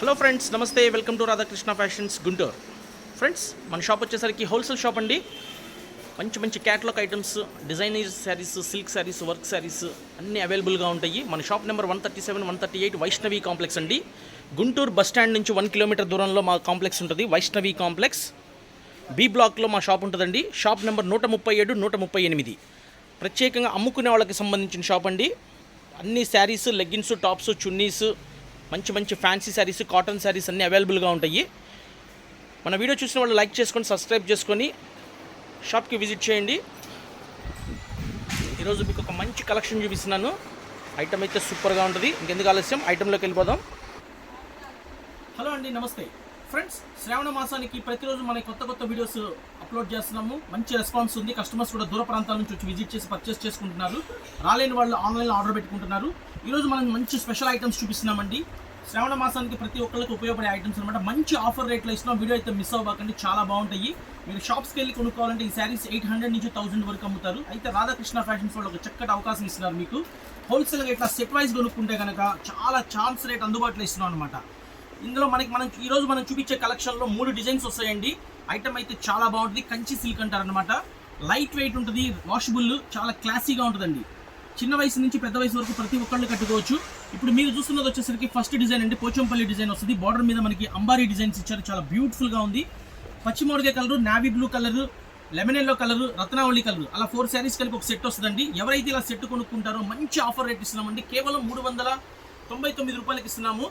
Hello friends నమస్తే welcome to Radhakrishna fashions Guntur friends మన shop వచ్చేసరికి హోల్సేల్ షాప్ అండి. మంచి మంచి catalogue items designer sarees silk sarees work sarees అన్నీ అవైలబుల్గా ఉంటాయి. మన shop number one thirty seven one thirty eight Vaishnavi complex అండి. గుంటూరు బస్ స్టాండ్ నుంచి వన్ కిలోమీటర్ దూరంలో మా కాంప్లెక్స్ ఉంటుంది. వైష్ణవి కాంప్లెక్స్ బి బ్లాక్లో మా షాప్ ఉంటుందండి. షాప్ నెంబర్ నూట ముప్పై ఏడు నూట ముప్పై ఎనిమిది. ప్రత్యేకంగా అమ్ముకునే వాళ్ళకి సంబంధించిన షాప్ అండి. అన్ని శారీస్ లెగ్గిన్స్ టాప్స్ చున్నీస్ మంచి మంచి ఫ్యాన్సీ శారీస్ కాటన్ శారీస్ అన్నీ అవైలబుల్గా ఉంటాయి. మన వీడియో చూసిన వాళ్ళు లైక్ చేసుకొని సబ్స్క్రైబ్ చేసుకొని షాప్కి విజిట్ చేయండి. ఈరోజు మీకు ఒక మంచి కలెక్షన్ చూపిస్తున్నాను. ఐటమ్ అయితే సూపర్గా ఉంటుంది. ఇంకెందుకు ఆలస్యం? ఐటెంలోకి వెళ్ళిపోదాం. హలో అండి నమస్తే. ఫ్రెండ్స్ శ్రావణ మాసానికి ప్రతిరోజు మన కొత్త కొత్త వీడియోస్ అప్లోడ్ చేస్తున్నాము. మంచి రెస్పాన్స్ ఉంది. కస్టమర్స్ కూడా దూర ప్రాంతాల నుంచి వచ్చి విజిట్ చేసి పర్చేస్ చేసుకుంటున్నారు. రాలేని వాళ్ళు ఆన్లైన్లో ఆర్డర్ పెట్టుకుంటున్నారు. ఈరోజు మనం మంచి స్పెషల్ ఐటమ్స్ చూపిస్తున్నామండి. శ్రావణ మాసానికి ప్రతి ఒక్కరికి ఉపయోగపడే ఐటమ్స్ అనమాట మంచి ఆఫర్ రేట్లో ఇస్తున్నాం. వీడియో అయితే మిస్ అవ్వకండి. చాలా బాగుంటాయి. మీరు షాప్స్కి వెళ్ళి కొనుక్కోవాలంటే ఈ శారీస్ ఎయిట్ హండ్రెడ్ నుంచి థౌసండ్ వరకు అమ్ముతారు. అయితే రాధాకృష్ణ ఫ్యాషన్స్ వాళ్ళు ఒక చక్కటి అవకాశం ఇస్తున్నారు మీకు. హోల్సేల్గా ఇట్లా సెట్ వైజ్ కొనుక్కుంటే కనుక చాలా ఛాన్స్ రేట్ అందుబాటులో ఇస్తున్నాం అనమాట ఇందులో మనకి మనం ఈరోజు మనం చూపించే కలెక్షన్లో మూడు డిజైన్స్ వస్తాయండి. ఐటమ్ అయితే చాలా బాగుంటుంది. కంచి సిల్క్ అంటారు అనమాట లైట్ వెయిట్ ఉంటుంది. వాషబుల్ చాలా క్లాసీగా ఉంటుందండి. చిన్న వయసు నుంచి పెద్ద వయసు వరకు ప్రతి ఒక్కళ్ళు కట్టుకోవచ్చు. ఇప్పుడు మీరు చూస్తున్నది వచ్చేసరికి ఫస్ట్ డిజైన్ అండి పోచంపల్లి డిజైన్ వస్తుంది. బార్డర్ మీద మనకి అంబారీ డిజైన్స్ ఇచ్చారు. చాలా బ్యూటిఫుల్గా ఉంది. పచ్చిమోడిగే colour navy blue colour lemon yellow colour రత్నావళి కలర్ అలా ఫోర్ శారీస్ కలిపి ఒక సెట్ వస్తుందండి. ఎవరైతే ఇలా సెట్ కొనుక్కుంటారో మంచి ఆఫర్ రేట్ ఇస్తున్నామండి. కేవలం మూడు వందల తొంభై తొమ్మిది రూపాయలకి ఇస్తున్నాము.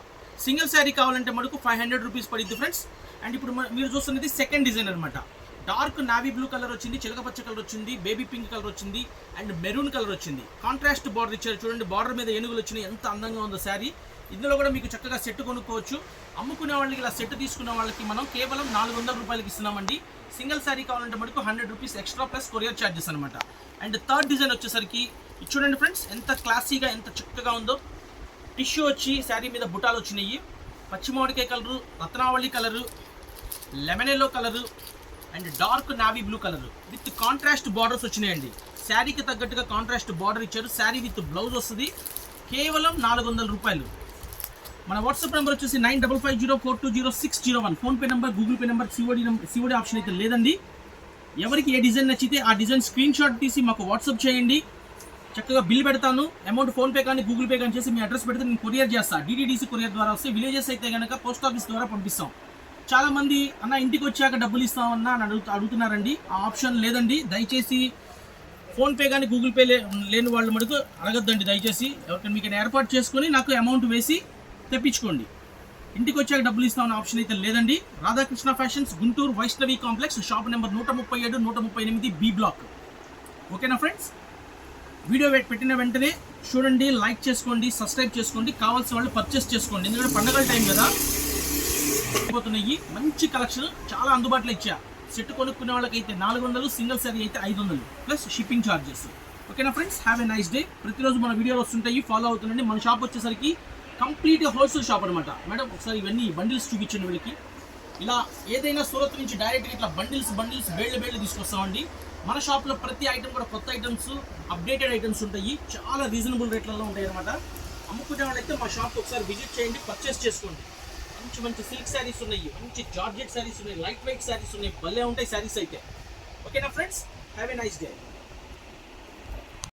సింగిల్ శారీ కావాలంటే మనకు ఫైవ్ హండ్రెడ్ రూపీస్ పడింది ఫ్రెండ్స్ అండ్ ఇప్పుడు మీరు చూస్తున్నది సెకండ్ డిజైన్ అనమాట డార్క్ నావీ బ్లూ కలర్ వచ్చింది చిలకపచ్చ కలర్ వచ్చింది బేబీ పింక్ కలర్ వచ్చింది అండ్ మెరూన్ కలర్ వచ్చింది. కాంట్రాస్ట్ బార్డర్ ఇచ్చారు చూడండి బార్డర్ మీద ఏనుగులు వచ్చినాయి ఎంత అందంగా ఉందో శారీ. ఇందులో కూడా మీకు చక్కగా సెట్ కొనుక్కోవచ్చు. అమ్ముకునే వాళ్ళకి ఇలా సెట్ తీసుకున్న వాళ్ళకి మనం కేవలం నాలుగు వందల రూపాయలకి ఇస్తున్నామండి. సింగిల్ శారీ కావాలంటే మనకు hundred rupees extra plus courier charges అనమాట అండ్ థర్డ్ డిజైన్ వచ్చేసరికి ఇది చూడండి ఫ్రెండ్స్ ఎంత క్లాసీగా ఎంత చక్కగా ఉందో. టిష్యూ వచ్చి శారీ మీద బుటాలు వచ్చినాయి. పచ్చిమామిడికాయ కలరు రత్నావళి colour lemon yellow colour and dark navy blue colour. With contrast borders వచ్చినాయండి. శారీకి తగ్గట్టుగా కాంట్రాస్ట్ బార్డర్ ఇచ్చారు. శారీ విత్ బ్లౌజ్ వస్తుంది. కేవలం నాలుగు వందల రూపాయలు. మన వాట్సాప్ నెంబర్ వచ్చేసి nine double five zero four two zero six zero one. PhonePe number Google Pay number COD COD option అయితే లేదండి. ఎవరికి ఏ డిజైన్ నచ్చితే ఆ డిజైన్ స్క్రీన్ షాట్ తీసి మాకు వాట్సాప్ చేయండి. చక్కగా బిల్ పెడతాను. అమౌంట్ ఫోన్ పే కానీ గూగుల్ పే కానీ చేసి మీ అడ్రస్ పెడితే నేను కొరియర్ చేస్తాను డిటీడీసీ కొరియర్ ద్వారా వస్తే విలేజెస్ అయితే కనుక పోస్ట్ ఆఫీస్ ద్వారా పంపిస్తాం. చాలా మంది అన్న ఇంటికి వచ్చాక డబ్బులు ఇస్తామన్నా అని అడుగు అడుగుతున్నారండి. ఆ ఆప్షన్ లేదండి. దయచేసి ఫోన్పే కానీ గూగుల్ పే లేని వాళ్ళు మటుకు అడగద్దండి. దయచేసి ఎవరికైనా మీకు ఏర్పాటు చేసుకొని నాకు అమౌంట్ వేసి తెప్పించుకోండి. ఇంటికి వచ్చాక డబ్బులు ఇస్తామన్న ఆప్షన్ అయితే లేదండి. Radhakrishna fashions Guntur Vaishnavi complex shop number నూట ముప్పై ఏడు నూట ముప్పై ఎనిమిది బి బ్లాక్. ఓకేనా ఫ్రెండ్స్? వీడియో పెట్టిన వెంటనే చూడండి లైక్ చేసుకోండి సబ్స్క్రైబ్ చేసుకోండి. కావాల్సిన వాళ్ళు పర్చేస్ చేసుకోండి. ఎందుకంటే పండగల టైం కదా. అయిపోతున్నాయి మంచి కలెక్షన్ చాలా అందుబాటులో ఇచ్చా. సెట్ కొనుక్కునే వాళ్ళకైతే నాలుగు వందలు సింగిల్ సారీ అయితే ఐదు వందలు ప్లస్ షిప్పింగ్ ఛార్జెస్ ఓకేనా friends? Have a nice day. ప్రతిరోజు మన వీడియోలు వస్తుంటాయి ఫాలో అవుతుండండి. మన షాప్ వచ్చేసరికి కంప్లీట్ హోల్సేల్ షాప్ అనమాట మేడం ఒకసారి ఇవన్నీ బండిల్స్ చూపించండి వీళ్ళకి. ఇలా ఏదైనా సూరత్ నుంచి డైరెక్ట్గా ఇట్లా బండిల్స్ బండిల్స్ బేళ్ళు బేళ్ళు తీసుకొస్తామండి. మన షాప్లో ప్రతి ఐటమ్ కూడా కొత్త ఐటమ్స్ అప్డేటెడ్ ఐటమ్స్ ఉంటాయి. చాలా రీజనబుల్ రేట్లలో ఉంటాయి అనమాట అమ్ముకునే వాళ్ళైతే మా షాప్ ఒకసారి విజిట్ చేయండి పర్చేస్ చేసుకోండి. మంచి మంచి సిల్క్ శారీస్ ఉన్నాయి మంచి జార్జెట్ శారీస్ ఉన్నాయి లైట్ వెయిట్ శారీస్ ఉన్నాయి భలే ఉంటాయి శారీస్ అయితే. ఓకేనా friends have a nice day